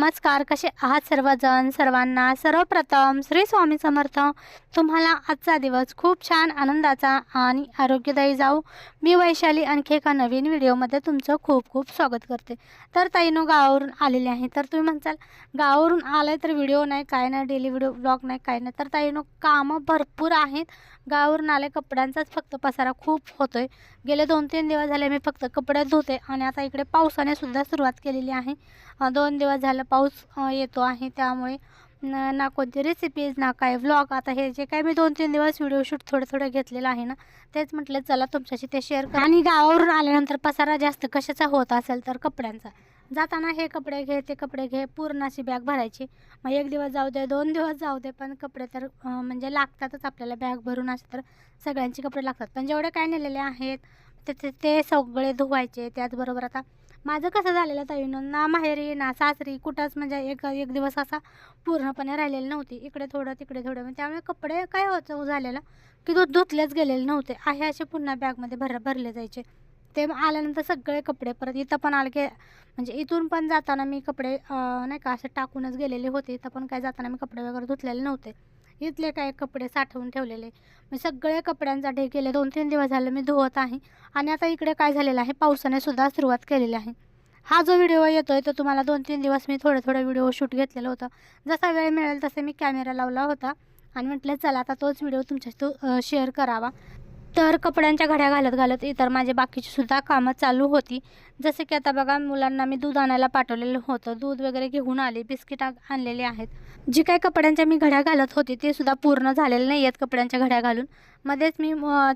Hello नमस्कार कसे आहात सर्वजण? सर्वांना सर्वप्रथम श्री स्वामी समर्थ. तुम्हाला आजचा दिवस खूप छान आनंदाचा आणि आरोग्यदायी जाऊ. मी वैशाली आणखी एका नवीन व्हिडिओमध्ये तुमचं खूप खूप स्वागत करते. तर ताईनो गावावरून आलेले आहे. तर तुम्ही म्हणसाल गावावरून आलं तर व्हिडिओ नाही काय नाही डेली व्हिडिओ ब्लॉग नाही काय नाही. तर ताईनो कामं भरपूर आहेत. गावावरून आले कपड्यांचाच फक्त पसारा खूप होतोय. गेले दोन तीन दिवस झाले मी फक्त कपडे धुते आणि आता इकडे पावसाने सुद्धा सुरुवात केलेली आहे. दोन दिवस झालं पाऊस अ, येतो आहे. त्यामुळे ना कोणती रेसिपीज ना काय व्लॉग आता हे जे काय मी दोन तीन दिवस व्हिडिओ शूट थोडं थोडं घेतलेलं आहे ना तेच म्हटलं चला तुमच्याशी ते शेअर कर. आणि गावावरून आल्यानंतर पसारा जास्त कशाचा होत असेल तर कपड्यांचा. जाताना हे कपडे घे ते कपडे घे पूर्ण अशी बॅग भरायची. मग एक दिवस जाऊ दे दोन दिवस जाऊ दे पण कपडे तर म्हणजे लागतातच आपल्याला बॅग भरून असे तर सगळ्यांचे कपडे लागतात. पण जेवढे काय नेलेले आहेत ते- ते सगळे धुवायचे त्याचबरोबर आता माझं कसं झालेलं ताईनं ना माहेरी ना सासरी कुठंच म्हणजे एक एक दिवस असा पूर्णपणे राहिलेली नव्हती. इकडे थोडं तिकडे थोडं. मग त्यामुळे कपडे काय होतं हो झालेलं की तो धुतलेच गेलेले नव्हते. आहे असे पुन्हा बॅगमध्ये भर भरले जायचे. ते मग आल्यानंतर सगळे कपडे परत इथं पण आले की म्हणजे इथून पण जाताना मी कपडे नाही का असे टाकूनच गेलेले होते. इथं पण काय जाताना मी कपडे वगैरे धुतलेले नव्हते. इथले काय कपडे साठवून ठेवलेले. मी सगळे कपड्यांचा ढे गेले. दोन तीन दिवस झाले मी धुवत आहे. आणि आता इकडे काय झालेलं आहे? पावसाने सुद्धा सुरुवात केलेली आहे. हा जो व्हिडिओ येतो आहे तो तुम्हाला दोन तीन दिवस मी थोडं थोडं व्हिडिओ शूट घेतलेलं होतं. जसा वेळ मिळेल तसे मी कॅमेरा लावला होता. आणि म्हटलं चला आता तोच व्हिडिओ तुमच्याशी शेअर करावा. तर कपड्यांच्या घड्या घालत घालत इतर माझे बाकीची सुद्धा कामं चालू होती. जसे की आता बघा मुलांना मी दूध आणायला पाठवलेलं होतं. दूध वगैरे घेऊन आले बिस्किट आणलेले आहेत. जी काही कपड्यांच्या मी घड्या घालत होती ते सुद्धा पूर्ण झालेले नाही आहेत कपड्यांच्या घड्या घालून. मध्येच मी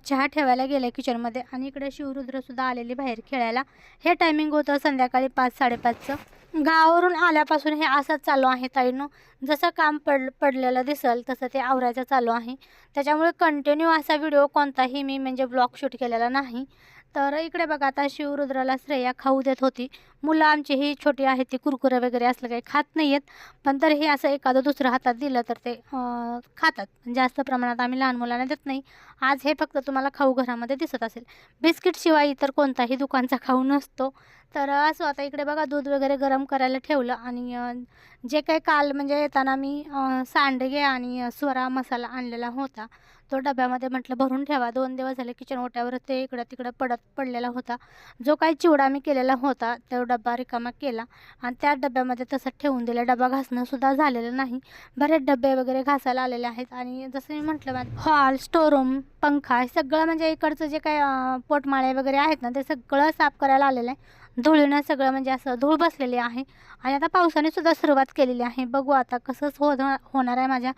चहा ठेवायला गेले किचनमध्ये आणि इकडे शिवरुद्रसुद्धा आलेली बाहेर खेळायला. हे टायमिंग होतं संध्याकाळी पाच साडेपाचचं. गावावरून आल्यापासून हे असंच चालू आहे ताईनो. जसं काम पड पडलेलं दिसेल तसं ते आवरायचं चालू आहे. त्याच्यामुळे कंटिन्यू असा व्हिडिओ कोणताही मी म्हणजे ब्लॉग शूट केलेला नाही. तर इकडे बघा आता शिवरुद्राला श्रेया खाऊ देत होती. मुलं आमची ही छोटी आहेत ती कुरकुरे वगैरे असलं काही खात नाही आहेत पण तरीही असं एखादं दुसरं हातात दिलं तर ते खातात. जास्त प्रमाणात आम्ही लहान मुलांना देत नाही. आज हे फक्त तुम्हाला खाऊ घरामध्ये दिसत असेल. बिस्किटशिवाय इतर कोणताही दुकानचा खाऊ नसतो. तर असं आता इकडे बघा दूध वगैरे गरम करायला ठेवलं आणि जे काही काल म्हणजे येताना मी सांडगे आणि स्वरा मसाला आणलेला होता. तो डब्यामध्ये म्हटलं भरून ठेवा. दोन दिवस झाले किचन ओट्यावर ते इकडं तिकडं पडत पडलेला होता. जो काही चिवडा मी केलेला होता तो डब्बा रिकामा केला आणि त्या डब्यामध्ये तसंच ठेवून दिलं. डबा घासणंसुद्धा झालेलं नाही. बरेच डबे वगैरे घासायला आलेले आहेत आणि जसं मी म्हटलं हॉल स्टोरूम पंखा हे सगळं म्हणजे इकडचं जे काही पोटमाळे वगैरे आहेत ना ते सगळं साफ करायला आलेलं आहे. धुळीनं सगळं म्हणजे असं धूळ बसलेली आहे. आणि आता पावसाने सुद्धा सुरुवात केलेली आहे. बघू आता कसंच हो होणार आहे माझ्या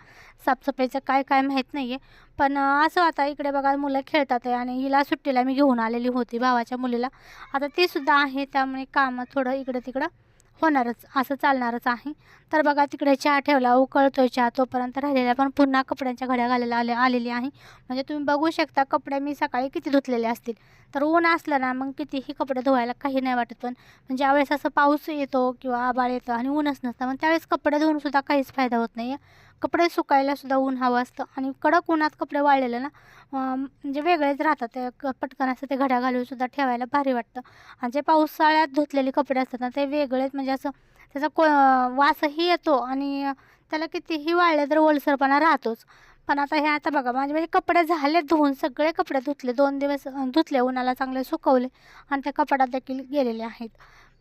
साफसफाईचं काय काय माहीत नाही आहे पण असं आता इकडे बघा मुलं खेळतात आहे आणि हिला सुट्टीला मी घेऊन आलेली होती भावाच्या मुलीला. आता ती सुद्धा आहे त्यामुळे कामं थोडं इकडं तिकडं होणारच असं चालणारच आहे. तर बघा तिकडे चहा ठेवला उकळतोय चहा तोपर्यंत राहिलेला पण पुन्हा कपड्यांच्या घड्या घालायला आले आलेली आहे. म्हणजे तुम्ही बघू शकता कपडे मी सकाळी किती धुतलेले असतील. तर ऊन असलं ना मग कितीही कपडे धुवायला काही नाही वाटत. पण म्हणजे ज्यावेळेस असं पाऊस येतो किंवा आबाळ येतं आणि ऊनच नसतं मग त्यावेळेस कपडे धुवूनसुद्धा काहीच फायदा होत नाही कपडे सुकायला सुद्धा ऊन हवं असतं. आणि कडक उन्हात कपडे वाळलेले ना म्हणजे वेगळेच राहतात. ते पटकन असं ते घड्या घालून सुद्धा ठेवायला भारी वाटतं. आणि जे पावसाळ्यात धुतलेले कपडे असतात ना ते वेगळेच म्हणजे असं त्याचा को वासही येतो आणि त्याला कितीही वाळले तर ओलसरपणा राहतोच. पण आता हे आता बघा माझे म्हणजे कपडे झाले धुवून सगळे कपडे धुतले. दोन दिवस धुतले उन्हाला चांगले सुकवले आणि त्या कपड्यात देखील गेलेले आहेत.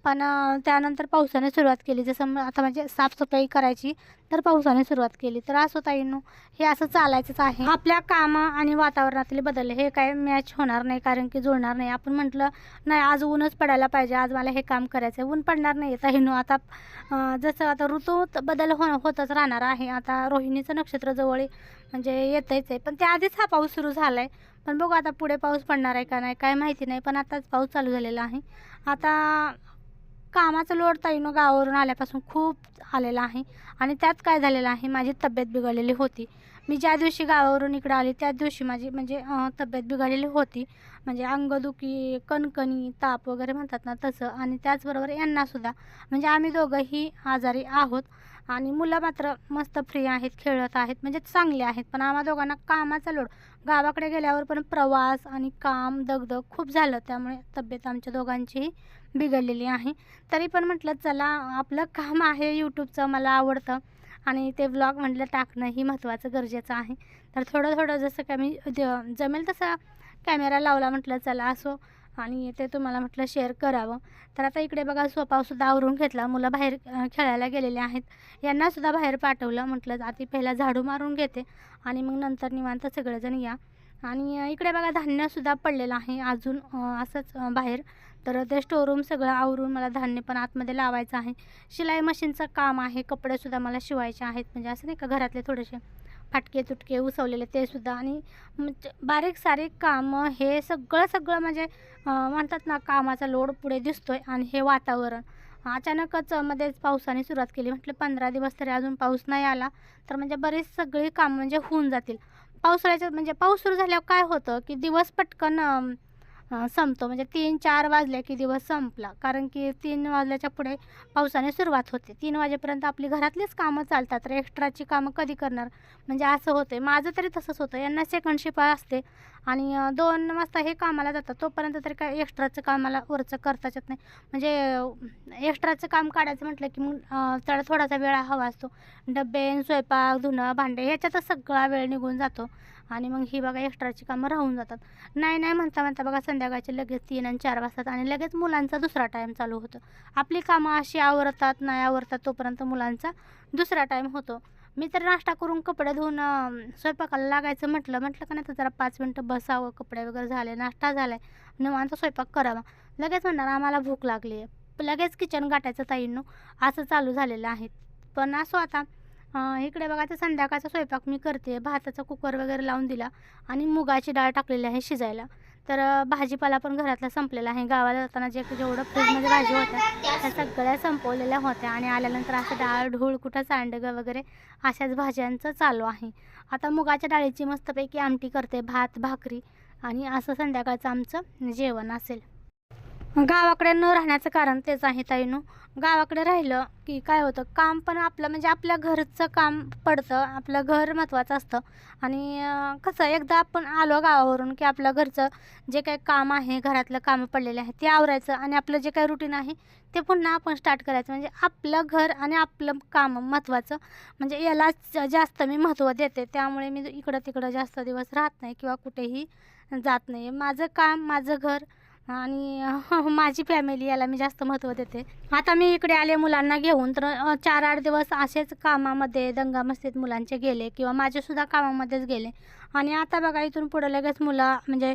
पण त्यानंतर पावसाने सुरुवात केली. जसं आता म्हणजे साफसफाई करायची तर पावसाने सुरुवात केली. तर असं ताईनो हे असं चालायचंच आहे. आपल्या कामं आणि वातावरणातले बदल हे काय मॅच होणार नाही कारण की जुळणार नाही. आपण म्हटलं नाही आज ऊनच पडायला पाहिजे आज मला हे काम करायचं आहे ऊन पडणार नाही. ताईनो आता जसं आता ऋतूत बदल हो होतच राहणार आहे. आता रोहिणीचं नक्षत्र जवळ म्हणजे येतच आहे. पण त्याआधीच हा पाऊस सुरू झाला आहे पण बघू आता पुढे पाऊस पडणार आहे का नाही काय माहिती नाही. पण आताच पाऊस चालू झालेला आहे. आता कामाचं लोड ताईनं गावावरून आल्यापासून खूप आलेला आहे. आणि त्यात काय झालेलं आहे माझी तब्येत बिघडलेली होती. मी ज्या दिवशी गावावरून इकडं आली त्याच दिवशी माझी म्हणजे तब्येत बिघडलेली होती. म्हणजे अंगदुखी कणकणी ताप वगैरे म्हणतात ना तसं. आणि त्याचबरोबर यांनासुद्धा म्हणजे आम्ही दोघंही आजारी आहोत. आणि मुलं मात्र मस्त फ्री आहेत खेळत आहेत म्हणजे चांगले आहेत. पण आम्हा दोघांना कामाचा लोड. गावाकडे गेल्यावर पण प्रवास आणि काम दगदग खूप झालं. त्यामुळे तब्येत आमच्या दोघांचीही बिघडलेली आहे. तरी पण म्हटलं चला आपलं काम आहे यूट्यूबचं मला आवडतं. आणि ते व्लॉग म्हटलं टाकणं ही महत्त्वाचं गरजेचं आहे. तर थोडं थोडं जसं कमी मी जमेल तसा कॅमेरा लावला म्हटलं चला असो. आणि ते तुम्हाला म्हटलं शेअर करावं. तर आता इकडे बघा सोपावसुद्धा आवरून घेतला. मुलं बाहेर खेळायला गेलेले आहेत. यांनासुद्धा बाहेर पाठवलं. म्हटलं आधी पहिला झाडू मारून घेते. आणि मग नंतर निवांत सगळेजण या. आणि इकडे बघा धान्यसुद्धा पडलेलं आहे. अजून असंच बाहेर. तर ते स्टोरूम सगळं आवरून मला धान्य पण आतमध्ये लावायचं आहे. शिलाई मशीनचं काम आहे. कपडेसुद्धा मला शिवायचे आहेत. म्हणजे असं नाही का घरातले थोडेसे फाटके तुटके उसवलेले ते सुद्धा. आणि म्हणजे बारीक सारीक कामं हे सगळं सगळं म्हणजे म्हणतात ना कामाचा लोड पुढे दिसतो आहे आणि हे वातावरण. अचानकच मध्येच पावसाने सुरुवात केली. म्हटलं पंधरा दिवस तरी अजून पाऊस नाही आला तर म्हणजे बरीच सगळी कामं म्हणजे होऊन जातील. पावसाळ्याच्या म्हणजे पाऊस सुरू झाल्यावर काय होतं की दिवस पटकन संपतो. म्हणजे तीन चार वाजले की दिवस संपला. कारण की तीन वाजल्याच्या पुढे पावसाने सुरुवात होते. तीन वाजेपर्यंत आपली घरातलीच कामं चालतात. तर एक्स्ट्राची कामं कधी करणार? म्हणजे असं होतं माझं तरी तसंच होतं. यांना सेकंड शिप असते. आणि दोन वाजता हे कामाला जातात. तोपर्यंत तरी काय एक्स्ट्राचं कामाला वरचं करताच येत नाही. म्हणजे एक्स्ट्राचं काम काढायचं म्हटलं की मग थोडा त्याला थोडासा वेळ हवा असतो. डबे स्वयंपाक धुणं भांडे ह्याच्यातच सगळा वेळ निघून जातो. आणि मग ही बघा एक्स्ट्राची कामं राहून जातात. नाही नाही म्हणता म्हणता बघा संध्याकाळचे लगेच तीन आणि चार वाजतात आणि लगेच मुलांचा दुसरा टाईम चालू होतो. आपली कामं अशी आवरतात नाही आवरतात तोपर्यंत मुलांचा दुसरा टाईम होतो. मी तर नाश्ता करून कपडे धुवून स्वयंपाकाला लागायचं म्हटलं म्हटलं का नाही तर जरा पाच मिनटं बसावं कपडे वगैरे झाले नाश्ता झाला आहे निवांत स्वयंपाक करावा. लगेच म्हणणार आम्हाला भूक लागली आहे लगेच किचन गाठायचं ताईंनो असं चालू झालेलं आहे. पण असो आता इकडे बघा आता संध्याकाळचा स्वयंपाक मी करते. भाताचा कुकर वगैरे लावून दिला आणि मुगाची डाळ टाकलेली आहे शिजायला. तर भाजीपाला पण घरातला संपलेला आहे. गावाला जाताना जे जेवढं फ्रीजमध्ये भाजी होत्या त्या सगळ्या संपवलेल्या होत्या आणि आल्यानंतर असं डाळ ढूळ कुठं सांडगं वगैरे अशाच भाज्यांचं चालू आहे. आता मुगाच्या डाळीची मस्तपैकी आमटी करते भात भाकरी आणि असं संध्याकाळचं आमचं जेवण असेल. गावाकडे न राहण्याचं कारण तेच आहे ताईनो. गावाकडे राहिलं की काय होतं काम पण आपलं म्हणजे आपल्या घरचं काम पडतं आपलं घर महत्त्वाचं असतं. आणि कसं एकदा आपण आलो गावावरून की आपलं घरचं जे काही काम आहे घरातलं कामं पडलेले आहे ते आवरायचं आणि आपलं जे काही रुटीन आहे ते पुन्हा आपण स्टार्ट करायचं. म्हणजे आपलं घर आणि आपलं काम महत्त्वाचं. म्हणजे यालाच जास्त मी महत्त्व देते. त्यामुळे मी इकडं तिकडं जास्त दिवस राहत नाही किंवा कुठेही जात नाही. माझं काम माझं घर आणि माझी फॅमिली याला मी जास्त महत्त्व देते. आता मी इकडे आले मुलांना घेऊन तर चार आठ दिवस असेच कामामध्ये दंगामस्तीत मुलांचे गेले किंवा माझेसुद्धा कामामध्येच गेले. आणि आता बघा इथून पुढं लगेच मुलं म्हणजे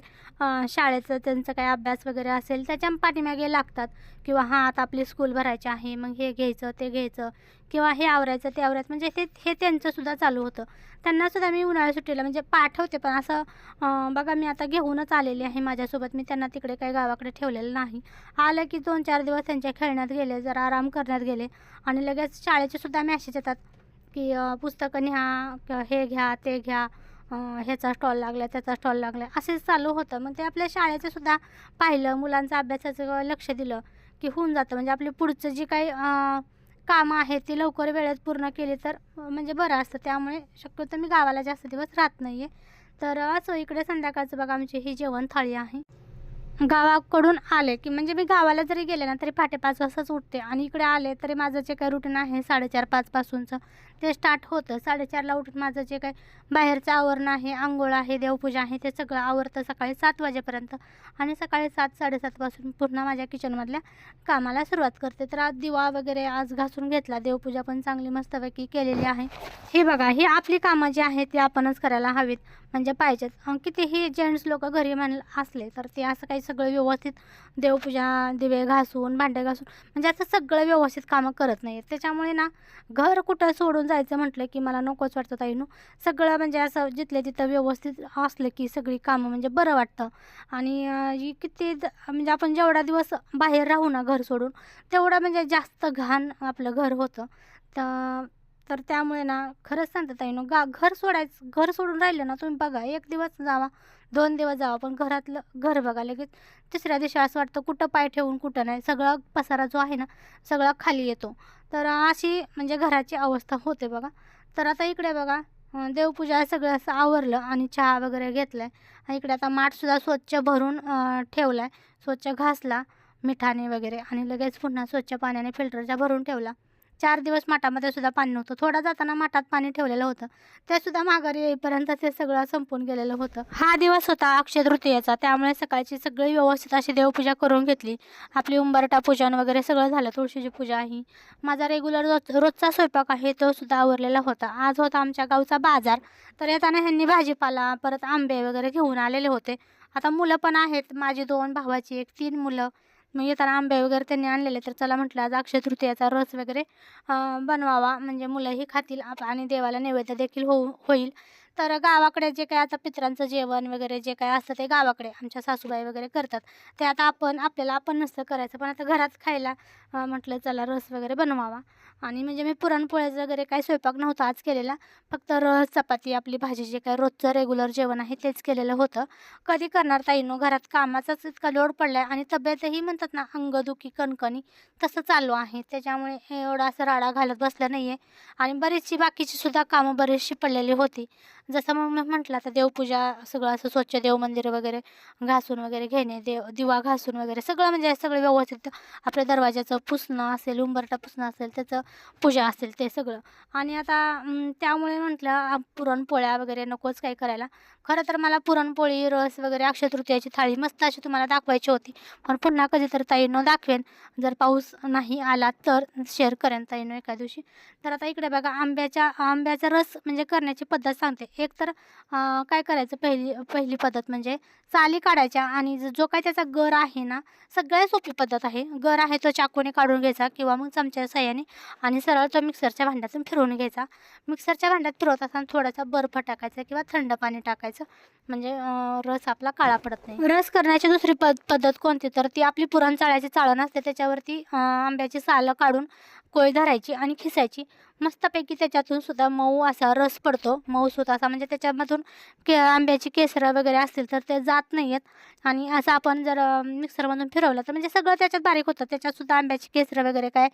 शाळेचं त्यांचं काही अभ्यास वगैरे असेल त्याच्या पाठीमागे लागतात. किंवा हां आता आपली स्कूल भरायची आहे मग हे घ्यायचं ते घ्यायचं. किंवा हे आवरायचं ते आवरायचं. म्हणजे हे हे त्यांचंसुद्धा चालू होतं. त्यांनासुद्धा मी उन्हाळ्या सुट्टीला म्हणजे पाठवते पण असं बघा मी आता घेऊनच आलेली आहे माझ्यासोबत. मी त्यांना तिकडे काही गावाकडे ठेवलेलं नाही. आलं की दोन चार दिवस त्यांच्या खेळण्यात गेले जरा आराम करण्यात गेले. आणि लगेच शाळेचे सुद्धा मॅसेज येतात की पुस्तकं न्या हे घ्या ते घ्या. ह्याचा स्टॉल लागला त्याचा स्टॉल लागला. असेच चालू होतं. मग ते आपल्या शाळेचं सुद्धा पाहिलं मुलांचं अभ्यासाचं लक्ष दिलं की होऊन जातं. म्हणजे आपली पुढचं जी काही कामं आहेत ती लवकर वेळेत पूर्ण केली तर म्हणजे बरं असतं. त्यामुळे शक्यतो मी गावाला जास्त दिवस राहत नाही आहे तर असं इकडे संध्याकाळचं बघा आमची ही जेवण थाळी आहे. गावाकडून आले की म्हणजे मी गावाला जरी गेले ना तरी पहाटे पाच वाजताच उठते. आणि इकडे आले तरी माझं जे काही रुटीन आहे साडेचार पाचपासूनचं ते स्टार्ट होतं. साडेचारला उठून माझं जे काही बाहेरचं आवरण आहे आंघोळ आहे देवपूजा आहे ते सगळं आवरतं सकाळी सात वाजेपर्यंत. आणि सकाळी सात साडेसातपासून पुन्हा माझ्या किचनमधल्या कामाला सुरुवात करते. तर आज दिवा वगैरे आज घासून घेतला. देवपूजा पण चांगली मस्तपैकी केलेली आहे. हे बघा ही आपली कामं जी आहेत ती आपणच करायला हवीत. म्हणजे पाहिजेत. कितीही जेंट्स लोक घरी म्हण असले तर ते असं काही सगळं व्यवस्थित देवपूजा दिवे घासून भांडे घासून म्हणजे असं सगळं व्यवस्थित कामं करत नाही त्याच्यामुळे ना घर कुठं सोडून जायचं म्हटलं की मला नकोच वाटतं ताईनू सगळं म्हणजे असं जिथल्या तिथं व्यवस्थित असलं की सगळी कामं म्हणजे बरं वाटतं. आणि ही किती म्हणजे आपण जेवढा दिवस बाहेर राहू ना घर सोडून तेवढा म्हणजे जास्त घाण आपलं घर होतं. तर तर त्यामुळे ना खरंच सांगते ताईनो गा घर सोडायचं घर सोडून राहिलं ना तुम्ही बघा एक दिवस जावा दोन दिवस जावा पण घरातलं घर बघा लगेच. तिसऱ्या दिवशी असं वाटतं कुठं पाय ठेवून कुठं नाही सगळा पसारा जो आहे ना सगळा खाली येतो. तर अशी म्हणजे घराची अवस्था होते बघा. तर आता इकडे बघा देवपूजा सगळं असं आवरलं आणि चहा वगैरे घेतला आहे इकडे आता माठसुद्धा स्वच्छ भरून ठेवला आहे स्वच्छ घासला मिठाने वगैरे आणि लगेच पुन्हा स्वच्छ पाण्याने फिल्टरच्या भरून ठेवला. चार दिवस माठामध्ये सुद्धा पाणी नव्हतं. थोडा जाताना माठात पाणी ठेवलेलं होतं. ते सुद्धा माघारी येईपर्यंत ते सगळं संपून गेलेलं होतं. हा दिवस होता अक्षय तृतीयेचा. त्यामुळे सकाळची सगळी व्यवस्थित अशी देवपूजा करून घेतली. आपली उंबरटा पूजन वगैरे सगळं झालं. तुळशीची पूजा ही. माझा रेग्युलर रोज रोजचा स्वयंपाक आहे तो सुद्धा आवरलेला होता. आज होता आमच्या गावचा बाजार. तर येताना ह्यांनी भाजीपाला परत आंबे वगैरे घेऊन आलेले होते. आता मुलं पण आहेत. माझी दोन भावाची एक तीन मुलं. मग येताना आंबे वगैरे त्यांनी आणलेले तर चला म्हटलं आज अक्षय तृतीयाचा रस वगैरे बनवावा. म्हणजे मुलंही खातील आप आणि देवाला नैवेद्य देखील होऊ होईल. तर गावाकडे जे काय आता पित्रांचं जेवण वगैरे जे काय असतं ते गावाकडे आमच्या सासूबाई वगैरे करतात. ते आता आपण आपल्याला आपण नसतं करायचं. पण आता घरात खायला म्हटलं चला रस वगैरे बनवावा. आणि म्हणजे मी पुरणपोळ्याचं वगैरे काही स्वयंपाक नव्हता आज केलेला. फक्त रस चपाती आपली भाजी जे काय रोजचं रेग्युलर जेवण आहे तेच केलेलं होतं. कधी करणार ताईनो? घरात कामाचाच इतका लोड पडला आहे आणि तब्येतही म्हणतात ना अंगदुखी कणकणी तसं चालू आहे. त्याच्यामुळे एवढा असं राडा घालत बसलं नाही आहे आणि बरीचशी बाकीची सुद्धा कामं बरीचशी पडलेली होती. जसं मग मी म्हटलं आता देवपूजा सगळं असं स्वच्छ देव मंदिर वगैरे घासून वगैरे घेणे देव दिवा घासून वगैरे सगळं म्हणजे सगळं व्यवस्थित. आपल्या दरवाजाचं पुसणं असेल उंबरटा पुसणं असेल त्याचं पूजा असेल ते सगळं. आणि आता त्यामुळे म्हटलं पुरणपोळ्या वगैरे नकोच काही करायला. खरं तर मला पुरणपोळी रस वगैरे अक्षय तृतीयाची थाळी मस्त अशी तुम्हाला दाखवायची होती. पण पुन्हा कधी तर ताईनं दाखवेन. जर पाऊस नाही आला तर शेअर करेन ताईनं एका दिवशी. तर आता इकडे बघा आंब्याच्या आंब्याचा रस म्हणजे करण्याची पद्धत सांगते. एक तर काय करायचं पहिली पहिली पद्धत म्हणजे साली काढायच्या आणि जो काय त्याचा गर आहे ना सगळ्यात सोपी पद्धत आहे. गर आहे तो चाकूने काढून घ्यायचा किंवा मग चमच्या सहाय्याने आणि सरळ तो मिक्सरच्या भांड्यातून फिरवून घ्यायचा. मिक्सरच्या भांड्यात फिरवत असताना थोडासा बर्फ टाकायचा किंवा थंड पाणी टाकायचं. म्हणजे रस आपला काळा पडत नाही. रस करण्याची दुसरी पद पद्धत कोणती? तर ती आपली पुरण चाळ्याची चाळण असते. त्याच्यावरती आंब्याची सालं काढून कोळी धरायची आणि खिसायची. मस्तपैकी त्याच्यातून सुद्धा मऊ असा रस पडतो. मऊसूत असा म्हणजे त्याच्यामधून के आंब्याची केसरं वगैरे असतील तर ते जात नाही आहेत आणि असं आपण जर मिक्सरमधून फिरवलं तर म्हणजे सगळं त्याच्यात बारीक होतं. त्याच्यातसुद्धा आंब्याची केसरं वगैरे काय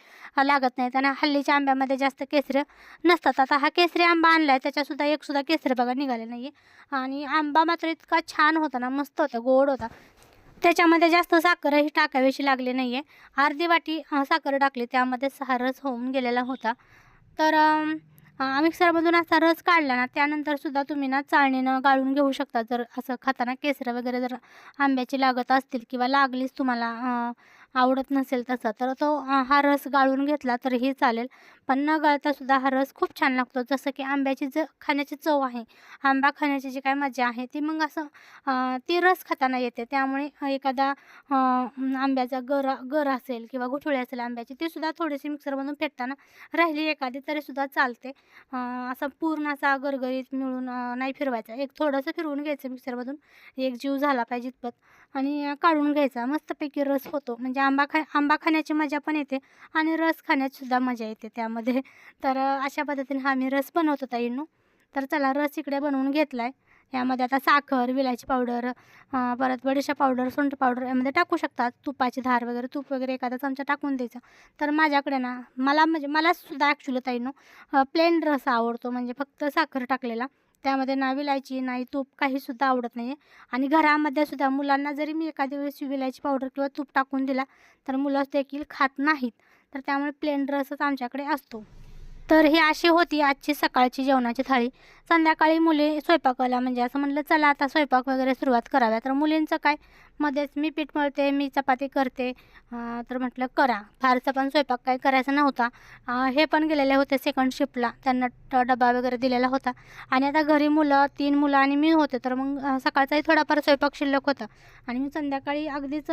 लागत नाहीत. आणि हल्लीच्या आंब्यामध्ये जास्त केसरं नसतात. आता हा केसरी आंबा आणला आहे त्याच्यासुद्धा एकसुद्धा केसरं बघा निघाले नाही आहे आणि आंबा मात्र इतका छान होता ना मस्त होता गोड होता. त्याच्यामध्ये जास्त साखरही टाकावीशी लागली नाही आहे अर्धी वाटी साखर टाकली त्यामध्ये सहा रस होऊन गेलेला होता. तर मिक्सरमधून असा रस काढला ना त्यानंतरसुद्धा तुम्ही ना चाळणीनं गाळून घेऊ शकता. जर असं खाताना केसरं वगैरे जर आंब्याची लागत असतील किंवा लागलीच तुम्हाला आवडत नसेल तसं तर तो हा रस गाळून घेतला तरीही चालेल. पण न गळतासुद्धा हा रस खूप छान लागतो. जसं की आंब्याची ज खाण्याची चव आहे. आंबा खाण्याची जी काय मजा आहे ती मग असं ती रस खाताना येते. त्यामुळे एखादा आंब्याचा गर गर असेल किंवा गुठळी असेल आंब्याची ती सुद्धा थोडीशी मिक्सरमधून फेटताना राहिली एखादी तरीसुद्धा चालते. असा पूर्ण असा गरगरीत मिळून नाही फिरवायचा. एक थोडंसं फिरवून घ्यायचं मिक्सरमधून एक जीव झाला पाहिजे इतपत आणि काढून घ्यायचा. मस्तपैकी रस होतो. म्हणजे आंबा खा आंबा खाण्याची मजा पण येते आणि रस खाण्यात सुद्धा मजा येते त्यामध्ये तर अशा पद्धतीने हा मी रस बनवत होता इनू तर चला रस इकडे बनवून घेतला आहे यामध्ये आता साखर विलायची पावडर परत बडीशा पावडर सोंट पावडर यामध्ये टाकू शकतात. तुपाची धार वगैरे तूप वगैरे एखादा चमचा टाकून द्यायचा. तर माझ्याकडे ना मला म्हणजे मला सुद्धा ॲक्च्युली ताईनो प्लेन रस आवडतो. म्हणजे फक्त साखर टाकलेला. त्यामध्ये ना विलायची नाही तूप काहीसुद्धा आवडत नाही आहे आणि घरामध्ये सुद्धा मुलांना जरी मी एखाद्या वेळेस विलायची पावडर किंवा तूप टाकून दिला तर मुलं देखील खात नाहीत. तर त्यामुळे प्लेन रसच आमच्याकडे असतो. तर ही अशी होती आजची सकाळची जेवणाची थाळी. संध्याकाळी मुली स्वयंपाकाला म्हणजे असं म्हणलं चला आता स्वयंपाक वगैरे सुरुवात कराव्या. तर मुलींचं काय? मध्येच मी पीठ मळते मी चपाती करते. तर म्हटलं करा. फारसा पण स्वयंपाक काही करायचा नव्हता. हे पण गेलेले होते सेकंड शिफ्टला त्यांना डबा वगैरे दिलेला होता. आणि आता घरी मुलं तीन मुलं आणि मी होते. तर मग सकाळचाही थोडाफार स्वयंपाक शिल्लक होता. आणि मी संध्याकाळी अगदीच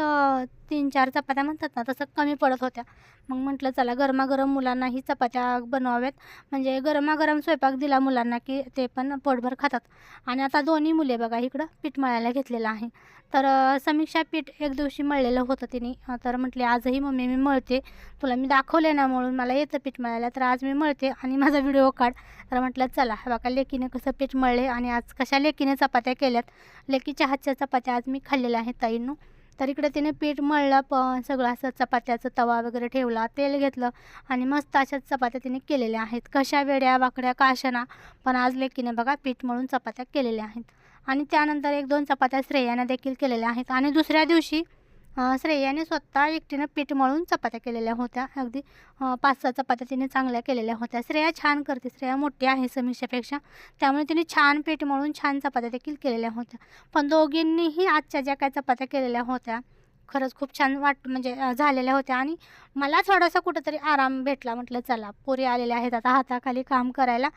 तीन चार चपात्या म्हणतात ना तसं कमी पडत होत्या. मग म्हटलं चला गरमागरम मुलांनाही चपात्या बनवाव्यात. म्हणजे गरमागरम स्वयंपाक दिला मुलांना की ते पण पोटभर खातात. आणि आता दोन्ही मुले बघा इकडं पीठ मळायला घेतलेलं आहे. तर समीक्षा पीठ एक दिवशी मळलेलं होतं तिने. तर म्हटले आजही मम्मी मी मळते. तुला मी दाखवले ना म्हणून मला येतं पीठ मळायला तर आज मी मळते आणि माझा व्हिडिओ काढ. तर म्हटलं चला बाका बघा लेकीने कसं पीठ मळले आणि आज कशा लेकीने चपात्या केल्यात. लेकीच्या हातच्या चपात्या आज मी खाल्लेल्या आहेत ताईंनो. तर इकडे तिने पीठ मळलं पण सगळं असं चपात्याचं तवा वगैरे ठेवला तेल घेतलं आणि मस्त अशाच चपात्या तिने केलेल्या आहेत. कशा वेड्या वाकड्या काशना पण आज लेकीने बघा पीठ मळून चपात्या केलेल्या आहेत. आणि त्यानंतर एक दोन चपात्या श्रेयाने देखील केलेल्या आहेत. आणि दुसऱ्या दिवशी श्रेयाने स्वतः एकटीनं पीठ मळून चपात्या केलेल्या होत्या. अगदी पाच सहा चपात्या तिने चांगल्या केलेल्या होत्या. श्रेया छान करते. श्रेया मोठी आहे समीक्षेपेक्षा. त्यामुळे तिने छान पीठ मळून छान चपात्या देखील केलेल्या होत्या. पण दोघींनीही आजच्या ज्या काय चपात्या केलेल्या होत्या खरंच खूप छान वाट म्हणजे झालेल्या होत्या आणि मला थोडासा कुठंतरी आराम भेटला. म्हटलं चला पोरी आलेल्या आहेत आता हाताखाली काम करायला.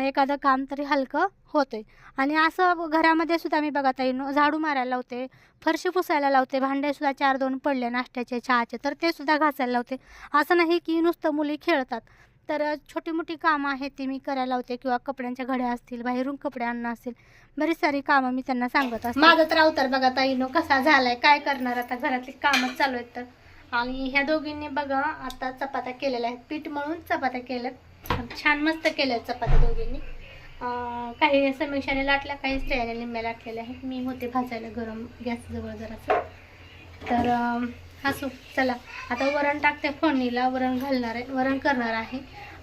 एखादं काम तरी हलकं होतंय. आणि असं घरामध्ये सुद्धा मी बघा ताई झाडू मारायला लावते फरशी पुसायला लावते भांडेसुद्धा चार दोन पडले नाश्त्याचे चहाचे तर ते सुद्धा घासायला लावते. असं नाही की नुसतं मुली खेळतात. तर छोटी मोठी कामं आहेत ती मी करायला लावते किंवा कपड्यांच्या घड्या असतील बाहेरून कपडे आणणं असतील बरीच सारी कामं मी त्यांना सांगत असते. माझा तर अवतार बघा ताईनो कसा झालाय काय करणार आता घरातली कामच चालू आहेत तर. आणि ह्या दोघींनी बघा आता चपात्या केलेल्या आहेत. पीठ मळून चपात्या केल्यात. छान मस्त केल्या आहेत चपात्या दोघींनी. काही समीक्षाने लाटल्या काही स्त्रियाने लिंब्या लाटलेल्या आहेत. मी होते भाजायला गरम गॅसजवळ जरासं. तर हसू चला. आता वरण टाकते फोडणीला. वरण घालणार आहे वरण करणार आहे.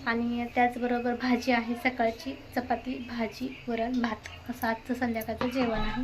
आणि त्याचबरोबर भाजी आहे सकाळची चपाती भाजी वरण भात. असं आजचं संध्याकाळचं जेवण आहे.